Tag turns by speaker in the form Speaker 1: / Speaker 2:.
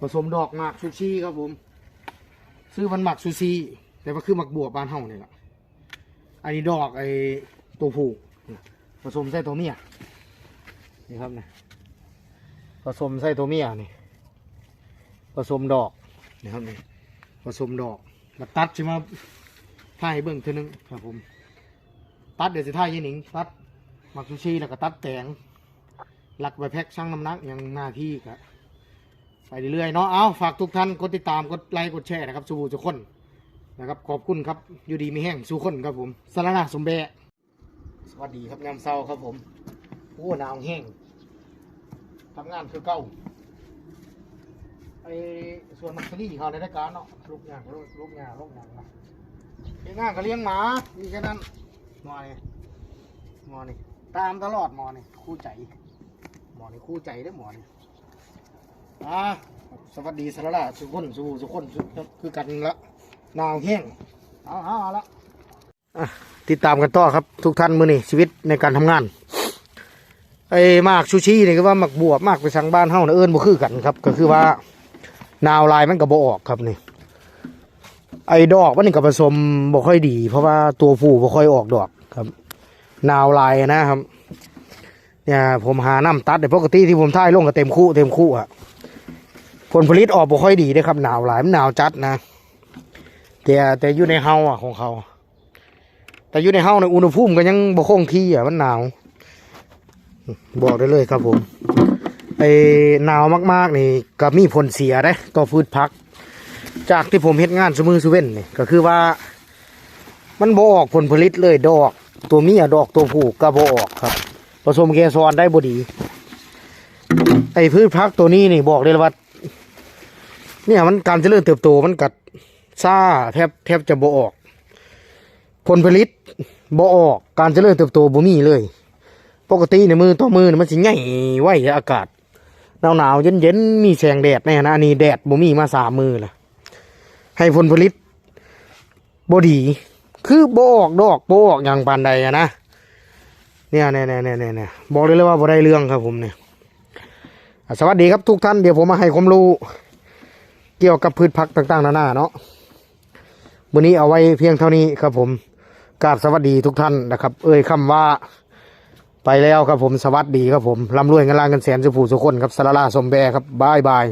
Speaker 1: ผสมดอกหมากซูชิครับผม ซื้อมันหมักซูชิแต่ว่าคือหมักบวบบานเฮาเนี่ยแหละอันนี้ดอกไอ้ตัวผู้เนี่ยผสมใส่ตัวเมียนี่ครับนะผสมใส่ตัวเมียนี่ผสมดอกนี่ครับนี่ผสมดอกแล้วตัดใช่ไหมถ่ายให้เบิ่งเท่านึงครับผม ตัดเดี๋ยวจะถ่ายยี่หนิงตัดหมักซูชิแล้วก็ตัดแตงหลักไปแพ็คช่างน้ำหนักอย่างหน้าที่ครับ ไปเรื่อยๆเนาะ เอาฝากทุกท่านกดติดตาม กดไลค์ กดแชร์นะครับสู่ทุกคนนะครับ ขอบคุณครับ อยู่ดีมีแห้งสู่คนครับผมสารนาสมเบะสวัสดีครับยามเช้าครับผม โอ้หนาวแห้งทำงานคือเก่าไอ้ส่วนมักซรี่เขาในรายการเนาะลูกงานลูกลูกงานลูกงานนะเลี้ยงงานก็เลี้ยงหมามีแค่นั้นหมอนี่หมอนี่ตามตลอดหมอนี่คู่ใจหมอนี่คู่ใจได้หมอนี่ อ่าสวัสดีสารละสุขคนสู่สุขคนคือกันละหนาวแห้งเอาเอาละติดตามกันต่อครับ ทุกท่านมือนี่ชีวิตในการทำงานไอ้มากชูชีนี่ก็ว่าหมักบวบมากไปสั่งบ้านเฮ้านะเอิญบ่คือกันครับ ก็คือว่านาวลายมันก็บ่ออกครับนี่ไอ้ดอกมันนี่ก็ผสมบ่ค่อยดี เพราะว่าตัวผู้บ่ค่อยออกดอกครับ นาวลายนะครับ เนี่ยผมหาน้ำตัดแต่ปกติที่ผมท่ายลงก็เต็มคู่เต็มคู่อะผลผลิตออกบ่ค่อยดีเด้อครับ หนาวหลายมันหนาวจัดนะแต่แต่อยู่ในเฮาอะของเขา แต่อยู่ในเฮาในอุณหภูมิก็ยังบ่คงที่อะมันหนาว บอกได้เลยครับผมไอ้หนาวมากๆนี่ก็มีผลเสียได้ต่อพืชพัก จากที่ผมเฮ็ดงานสมือสุเว้นนี่ก็คือว่า มันบ่ออกผลผลิตเลยดอก ตัวเมียดอกตัวผู้ก็บ่ออกครับ ผสมเกสรได้บดี ไอ้พืชพักตัวนี้นี่บอกเลยว่าเนี่ยมันการเจริญเติบโตมันกัดซ่าแทบแทบจะบ่ออก ผลผลิตบ่ออกการเจริญเติบโตบ่มีเลย ปกติในมือต่อมือมันสิใหญ่ไหวอากาศหนาวหนาวเย็นเย็นมีแสงแดดแน่นะอันนี้แดดบ่มีมาสามมือละให้ผลผลิตบ่ดี คือบ่ออกดอกบ่ออกอย่างปานใดนะ เนี่ยเนี่ยเนี่ยเนี่ยเนี่ยบอกเลยเลยว่าบ่ได้เรื่องครับผมเนี่ยสวัสดีครับทุกท่านเดี๋ยวผมมาให้ความรู้ เกี่ยวกับพืชผักต่างๆนานาเนาะวันนี้เอาไว้เพียงเท่านี้ครับผมกราบสวัสดีทุกท่านนะครับ เอ่ยคำว่าไปแล้วครับผมสวัสดีครับผมร่ำรวยเงินล้านเงินแสนสุภูสุคนครับสารลาสมแบร์ครับบายบาย